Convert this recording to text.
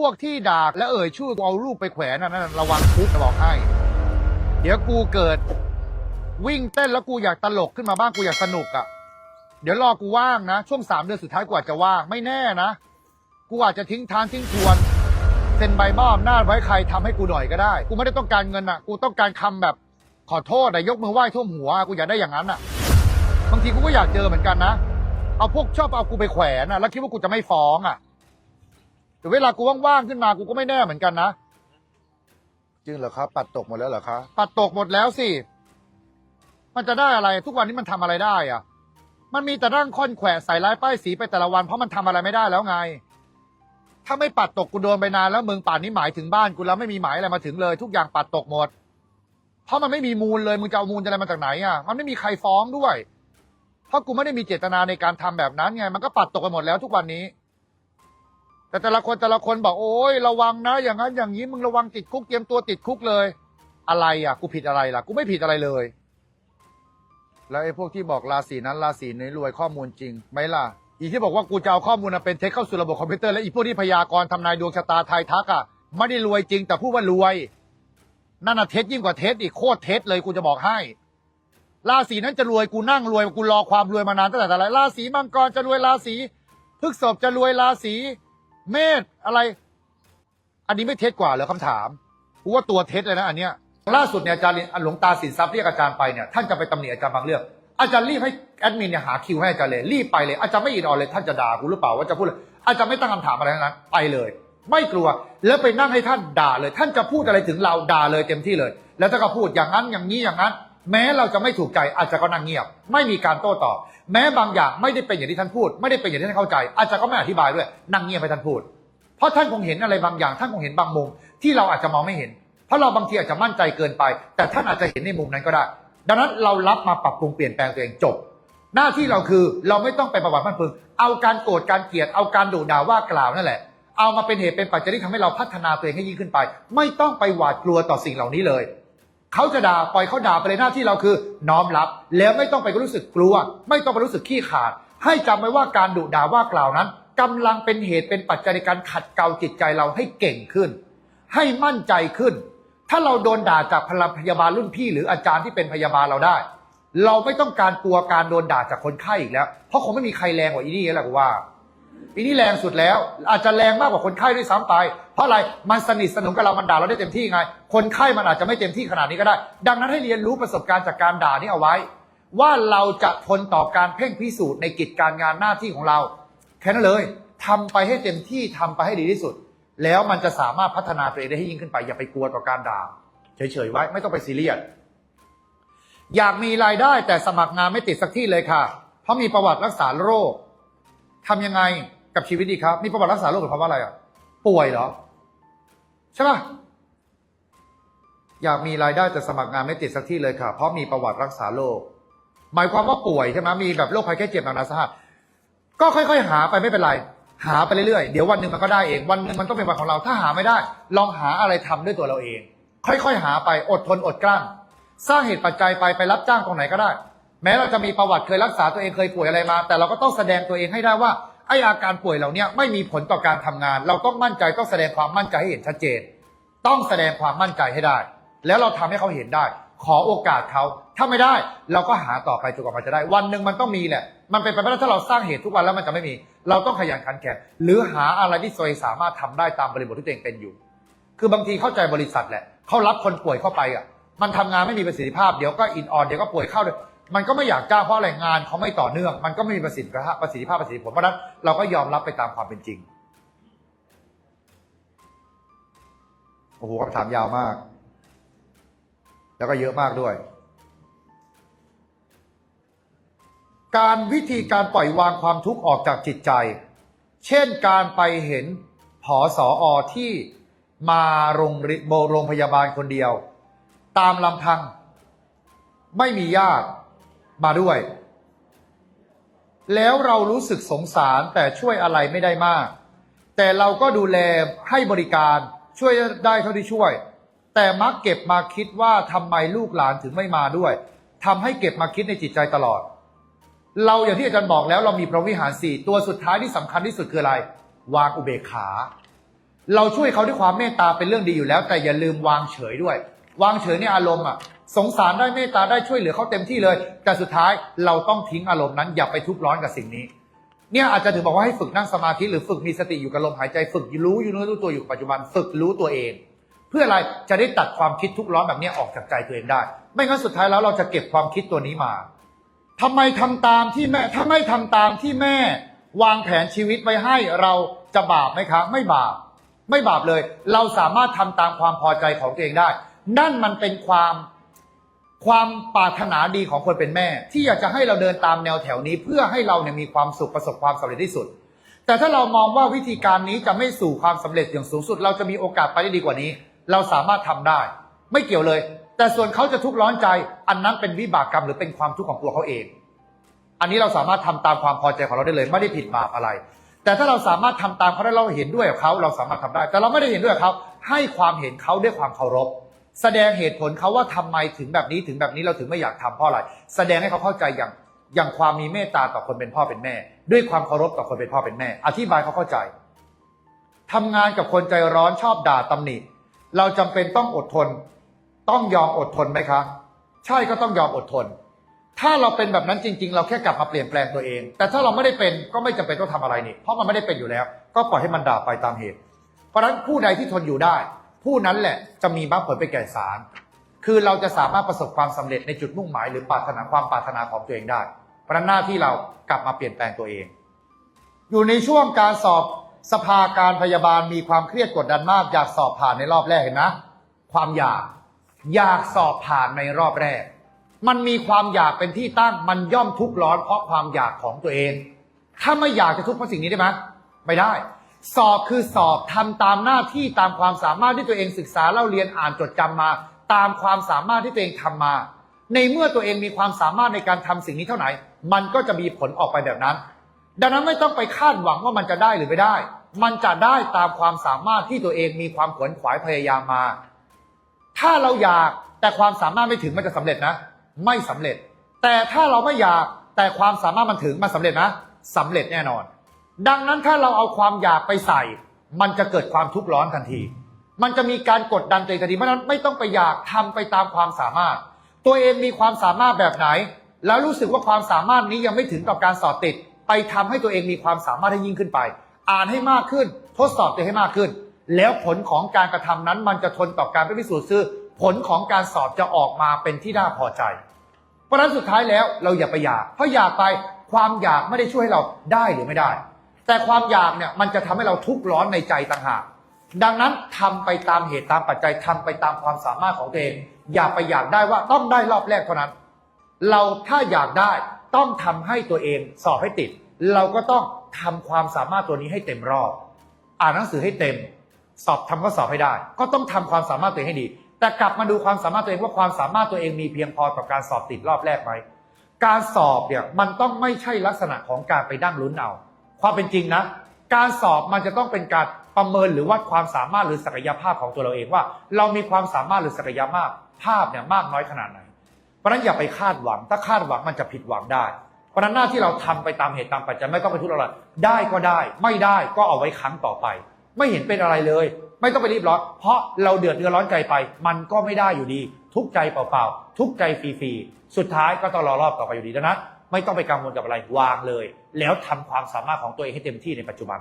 พวกที่ด่าและเอ่ยชื่อกูเอารูปไปแขวนนั่นระวังคุกจะบอกให้ เดี๋ยวกูเกิด วิ่งเต้นแล้วกูอยากตลกขึ้นมาบ้างกูอยากสนุกอะ่ะ เดี๋ยวรอกูว่างนะ ช่วงสามเดือนสุดท้ายกูอาจจะว่างไม่แน่นะ กูอาจจะทิ้งทานทิ้งทวนเซ็นใบมอบหน้าไว้ใครทำให้กูหน่อยก็ได้ กูไม่ได้ต้องการเงินอะ กูต้องการคำแบบขอโทษอะยกมือไหว้ท่วมหัวกูอยากได้อย่างนั้นอะบางทีกูก็อยากเจอเหมือนกันนะ เอาพวกชอบเอากูไปแขวนอะแล้วคิดว่ากูจะไม่ฟ้องอะ แต่เวลากูว่างๆขึ้นมากูก็ไม่แน่เหมือนกันนะ จริงเหรอครับ ปัดตกหมดแล้วเหรอคะปัดตกหมดแล้วสิ มันจะได้อะไร ทุกวันนี้มันทำอะไรได้อะมันมีแต่ร่างค่อนแขวะใส่ร้ายป้ายสีไปแต่ละวัน เพราะมันทำอะไรไม่ได้แล้วไง ถ้าไม่ปัดตกกูโดนไปนานแล้วมึงป่านนี้หมายถึงบ้านกูแล้วไม่มีหมายอะไรมาถึงเลย ทุกอย่างปัดตกหมด เพราะมันไม่มีมูลเลยมึงจะเอามูลอะไรมาจากไหนอะ มันไม่มีใครฟ้องด้วย เพราะกูไม่ได้มีเจตนาในการทำแบบนั้นไง มันก็ปัดตกไปหมดแล้วทุกวันนี้ แต่แต่ละคนแต่ละคนบอกโอ้ยระวังนะ อย่างนั้นอย่างนี้มึงระวังติดคุกเตรียมตัวติดคุกเลย อะไรอะ กูผิดอะไรล่ะ กูไม่ผิดอะไรเลย แล้วไอ้พวกที่บอกราศีนั้นราศีนี้รวยข้อมูลจริงไหมล่ะ อีที่บอกว่ากูจะเอาข้อมูลมาเป็นเทคเข้าสู่ระบบคอมพิวเตอร์และอีพวกที่พยากรณ์ทำนายดวงชะตาทายทักอะไม่ได้รวยจริง แต่พูดว่ารวย นั่นน่ะเท็จยิ่งกว่าเท็จอีกโคตรเท็จเลยกูจะบอกให้ราศีนั้นจะรวยกูนั่งรวยกูรอความรวยมานานตั้งแต่แต่ไรราศีมังกรจะรวยราศีพฤษภจะรวยราศี เมษอะไร อันนี้ไม่เท็จกว่าเหรอคำถามกูว่าตัวเท็จเลยนะอันเนี้ยล่าสุดเนี่ยอาจารย์หลวงตาสินทรัพย์เรียกอาจารย์ไปเนี่ยท่านจะไปตำหนิอาจารย์บางเรื่องอาจารย์รีบให้แอดมินเนี่ยหาคิวให้อาจารย์เลยรีบไปเลยอาจารย์ไม่อินออนเลยท่านจะด่ากูหรือเปล่าว่าจะพูดเลยอาจารย์ไม่ตั้งคำถามอะไรทั้งนั้นไปเลย ไม่กลัวแล้วไปนั่งให้ท่านด่าเลย ท่านจะพูดอะไรถึงเราด่าเลยเต็มที่เลย แล้วถ้าก็พูดอย่างนั้นอย่างนี้อย่างนั้น แม้เราจะไม่ถูกใจอาจจะก็นั่งเงียบ ไม่มีการโต้ตอบ แม้บางอย่างไม่ได้เป็นอย่างที่ท่านพูด ไม่ได้เป็นอย่างที่ท่านเข้าใจ อาจจะก็ไม่อธิบายด้วยนั่งเงียบให้ท่านพูด เพราะท่านคงเห็นอะไรบางอย่าง ท่านคงเห็นบางมุม ที่เราอาจจะมองไม่เห็น เพราะเราบางทีอาจจะมั่นใจเกินไป แต่ท่านอาจจะเห็นในมุมนั้นก็ได้ ดังนั้นเรารับมาปรับปรุงเปลี่ยนแปลงตัวเองจบ หน้าที่เราคือเราไม่ต้องไปประวัติพันพึงเอาการโกรธการเกลียดเอาการดุด่าว่ากล่าวนั่นแหละเอามาเป็นเหตุเป็นปัจจัยที่ทำให้เราพัฒนาตัวเองให้ยิ่งขึ้นไป ไม่ต้องไปหวาดกลัวต่อสิ่งเหล่านี้เลย เขาจะด่าปล่อยเขาด่าไปเลยหน้าที่เราคือน้อมรับ แล้วไม่ต้องไปรู้สึกกลัว ไม่ต้องไปรู้สึกขี้ขาด ให้จำไว้ว่าการดุด่าว่ากล่าวนั้นกำลังเป็นเหตุเป็นปัจจัยในการขัดเกลาจิตใจเราให้เก่งขึ้น ให้มั่นใจขึ้น ถ้าเราโดนด่าจากพลพยาบาลรุ่นพี่ หรืออาจารย์ที่เป็นพยาบาลเราได้ เราไม่ต้องการกลัวการโดนด่าจากคนไข้อีกแล้ว เพราะคงไม่มีใครแรงกว่าอีนี่แล้วกูว่า อีนี่แรงสุดแล้ว อาจจะแรงมากกว่าคนไข้ด้วยซ้ำไป เพราะอะไรมันสนิทสนมกับเรามันด่าเราได้เต็มที่ไง คนไข้มันอาจจะไม่เต็มที่ขนาดนี้ก็ได้ ดังนั้นให้เรียนรู้ประสบการณ์จากการด่านี้เอาไว้ ว่าเราจะทนต่อการเพ่งพิสูจน์ในกิจการงานหน้าที่ของเรา แค่นั้นเลยทำไปให้เต็มที่ทำไปให้ดีที่สุด แล้วมันจะสามารถพัฒนาตัวเองได้ให้ยิ่งขึ้นไป อย่าไปกลัวต่อการด่าเฉยๆไว้ไม่ต้องไปซีเรียสอยากมีรายได้แต่สมัครงานไม่ติดสักที่เลยค่ะ เพราะมีประวัติรักษาโรคทำยังไง กับชีวิตดีครับมีประวัติรักษาโรคหมายความว่าอะไรอะ ป่วยเหรอ ใช่ป่ะ อยากมีรายได้แต่สมัครงานไม่ติดสักที่เลยค่ะ เพราะมีประวัติรักษาโรค หมายความว่าป่วยใช่ไหมมีแบบโรคภัยแค่เจ็บหนักหนาสาหัส ก็ค่อย ๆ หาไปไม่เป็นไร หาไปเรื่อยๆ เดี๋ยววันหนึ่งมันก็ได้เอง วันหนึ่งมันต้องเป็นวันของเรา ถ้าหาไม่ได้ ลองหาอะไรทำด้วยตัวเราเอง ค่อยๆ หาไป อดทนอดกลั้น สร้างเหตุปัจจัยไป ไปรับจ้างตรงไหนก็ได้ แม้เราจะมีประวัติเคยรักษาตัวเองเคยป่วยอะไรมา แต่เราก็ต้องแสดงตัวเองให้ได้ว่า ไออาการป่วยเหล่านี้ไม่มีผลต่อการทำงาน เราต้องมั่นใจต้องแสดงความมั่นใจให้เห็นชัดเจน ต้องแสดงความมั่นใจให้ได้ แล้วเราทำให้เขาเห็นได้ ขอโอกาสเขาถ้าไม่ได้เราก็หาต่อไปจนกว่ามันจะได้ วันหนึ่งมันต้องมีแหละ มันเป็นไปไม่ได้ถ้าเราสร้างเหตุทุกวันแล้วมันจะไม่มี เราต้องขยันขันแข็งหรือหาอะไรที่ตัวเองสามารถทำได้ตามบริบทที่ตัวเองเป็นอยู่ คือบางทีเข้าใจบริษัทแหละเขารับคนป่วยเข้าไปอะมันทำงานไม่มีประสิทธิภาพเดี๋ยวก็อินออนเดี๋ยวก็ป่วยเข้าเลย มันก็ไม่อยากจ้างเพราะอะไรงานเขาไม่ต่อเนื่อง มันก็ไม่มีประสิทธิภาพประสิทธิภาพประสิทธิผลเพราะนั้นเราก็ยอมรับไปตามความเป็นจริงโอ้โหคำถามยาวมาก แล้วก็เยอะมากด้วย การวิธีการปล่อยวางความทุกข์ออกจากจิตใจ เช่นการไปเห็นผอสออที่มาโรงโรงพยาบาลคนเดียว ตามลำพัง ไม่มีญาติ มาด้วย แล้วเรารู้สึกสงสารแต่ช่วยอะไรไม่ได้มาก แต่เราก็ดูแลให้บริการช่วยได้เท่าที่ช่วย แต่มักเก็บมาคิดว่าทำไมลูกหลานถึงไม่มาด้วยทำให้เก็บมาคิดในจิตใจตลอด เราอย่างที่อาจารย์บอกแล้วเรามีพรหมวิหารสี่ตัวสุดท้ายที่สำคัญที่สุดคืออะไร วางอุเบกขา เราช่วยเขาด้วยความเมตตาเป็นเรื่องดีอยู่แล้ว แต่อย่าลืมวางเฉยด้วย วางเฉยในอารมณ์อะ สงสารได้เมตตาได้ช่วยเหลือเขาเต็มที่เลย แต่สุดท้ายเราต้องทิ้งอารมณ์นั้นอย่าไปทุกข์ร้อนกับสิ่งนี้ เนี่ยอาจจะถึงบอกว่าให้ฝึกนั่งสมาธิหรือฝึกมีสติอยู่กับลมหายใจฝึกรู้อยู่เนื้อรู้ตัวอยู่ปัจจุบันฝึกรู้ตัวเอง เพื่ออะไรจะได้ตัดความคิดทุกข์ร้อนแบบนี้ออกจากใจตัวเองได้ ไม่งั้นสุดท้ายแล้วเราจะเก็บความคิดตัวนี้มาทำไมทำตามที่แม่ถ้าไม่ทำตามที่แม่ วางแผนชีวิตไว้ให้เราจะบาปไหมคะไม่บาปไม่บาปเลย เราสามารถทำตามความพอใจของตัวเองได้ นั่นมันเป็นความ ความปรารถนาดีของคนเป็นแม่ ที่อยากจะให้เราเดินตามแนวแถวนี้ เพื่อให้เราเนี่ยมีความสุขประสบความสำเร็จที่สุด แต่ถ้าเรามองว่าวิธีการนี้จะไม่สู่ความสำเร็จอย่างสูงสุด เราจะมีโอกาสไปได้ดีกว่านี้ เราสามารถทำได้ ไม่เกี่ยวเลย แต่ส่วนเขาจะทุกข์ร้อนใจ อันนั้นเป็นวิบากกรรมหรือเป็นความทุกข์ของตัวเขาเอง อันนี้เราสามารถทำตามความพอใจของเราได้เลย ไม่ได้ผิดบาปอะไร แต่ถ้าเราสามารถทำตามเขาได้เราเห็นด้วยกับเขาเราสามารถทำได้ แต่เราไม่ได้เห็นด้วยกับเขาให้ความเห็นเขาด้วยความเคารพ แสดงเหตุผลเขาว่าทำไมถึงแบบนี้ถึงแบบนี้เราถึงไม่อยากทำเพราะอะไร แสดงให้เขาเข้าใจอย่างอย่างความมีเมตตาต่อคนเป็นพ่อเป็นแม่ ด้วยความเคารพต่อคนเป็นพ่อเป็นแม่ อธิบายเขาเข้าใจทำงานกับคนใจร้อนชอบด่าตำหนิ เราจำเป็นต้องอดทน ต้องยอมอดทนไหมคะ ใช่ก็ต้องยอมอดทน ถ้าเราเป็นแบบนั้นจริง ๆ เราแค่กลับมาเปลี่ยนแปลงตัวเอง แต่ถ้าเราไม่ได้เป็นก็ไม่จำเป็นต้องทำอะไรนี่เพราะมันไม่ได้เป็นอยู่แล้ว ก็ปล่อยให้มันด่าไปตามเหตุ เพราะฉะนั้นผู้ใดที่ทนอยู่ได้ ผู้นั้นแหละจะมีมรรคผลไปแก่สาร คือเราจะสามารถประสบความสำเร็จในจุดมุ่งหมายหรือปรารถนาความปรารถนาของตัวเองได้ เพราะนั้นหน้าที่เรากลับมาเปลี่ยนแปลงตัวเอง อยู่ในช่วงการสอบสภาการพยาบาลมีความเครียดกดดันมาก อยากสอบผ่านในรอบแรกเห็นไหมความอยากอยากสอบผ่านในรอบแรก มันมีความอยากเป็นที่ตั้งมันย่อมทุกข์ร้อนเพราะความอยากของตัวเอง ถ้าไม่อยากจะทุกข์เพราะสิ่งนี้ได้ไหมไม่ได้ สอบคือสอบทำตามหน้าที่ตามความสามารถที่ตัวเองศึกษาเล่าเรียนอ่านจดจำมา ตามความสามารถที่ตัวเองทำมา ในเมื่อตัวเองมีความสามารถในการทำสิ่งนี้เท่าไหร่มันก็จะมีผลออกไปแบบนั้น ดังนั้นไม่ต้องไปคาดหวังว่ามันจะได้หรือไม่ได้ มันจะได้ตามความสามารถที่ตัวเองมีความขวนขวายพยายามมา ถ้าเราอยากแต่ความสามารถไม่ถึงมันจะสำเร็จนะ ไม่สำเร็จ แต่ถ้าเราไม่อยากแต่ความสามารถมันถึงมันสำเร็จนะสำเร็จแน่นอน ดังนั้นถ้าเราเอาความอยากไปใส่ มันจะเกิดความทุกข์ร้อนทันที มันจะมีการกดดันตัวเองทันทีเพราะฉะนั้นไม่ต้องไปอยากทำไปตามความสามารถ ตัวเองมีความสามารถแบบไหน แล้วรู้สึกว่าความสามารถนี้ยังไม่ถึงต่อการสอบติด ไปทำให้ตัวเองมีความสามารถให้ยิ่งขึ้นไป อ่านให้มากขึ้น ทดสอบตัวเองให้มากขึ้น แล้วผลของการกระทำนั้น มันจะทนต่อการไปพิสูจน์ซึ่งผลของการสอบจะออกมาเป็นที่น่าพอใจ เพราะนั้นสุดท้ายแล้วเราอย่าไปอยาก เพราะอยากไปความอยากไม่ได้ช่วยให้เราได้หรือไม่ได้ แต่ความอยากเนี่ยมันจะทำให้เราทุกข์ร้อนในใจต่างหาก ดังนั้นทำไปตามเหตุตามปัจจัยทำไปตามความสามารถของตัวเอง อย่าไปอยากได้ว่าต้องได้รอบแรกเท่านั้น เราถ้าอยากได้ต้องทำให้ตัวเองสอบให้ติด เราก็ต้องทำความสามารถตัวนี้ให้เต็มรอบ อ่านหนังสือให้เต็ม สอบทำข้อสอบให้ได้ ก็ต้องทำความสามารถตัวเองให้ดี แต่กลับมาดูความสามารถตัวเองว่าความสามารถตัวเองมีเพียงพอต่อการสอบติดรอบแรกไหมการสอบเนี่ยมันต้องไม่ใช่ลักษณะของการไปดั้งลุ้นเอา ความเป็นจริงนะ การสอบมันจะต้องเป็นการประเมินหรือวัดความสามารถหรือศักยภาพของตัวเราเองว่า เรามีความสามารถหรือศักยภาพภาพเนี่ยมากน้อยขนาดไหน เพราะนั้นอย่าไปคาดหวัง ถ้าคาดหวังมันจะผิดหวังได้ เพราะนั้นหน้าที่เราทำไปตามเหตุตามปัจจัยไม่ต้องไปทุกข์อะไรได้ก็ได้ ไม่ได้ก็เอาไว้ครั้งต่อไป ไม่เห็นเป็นอะไรเลย ไม่ต้องไปรีบร้อน เพราะเราเดือดเนื้อร้อนใจไป มันก็ไม่ได้อยู่ดี ทุกใจเปล่าๆทุกใจฟรีๆสุดท้ายก็ต้องรอรอบต่อไปอยู่ดีดังนั้น ไม่ต้องไปกังวลกับอะไรวางเลย แล้วทำความสามารถของตัวเองให้เต็มที่ในปัจจุบัน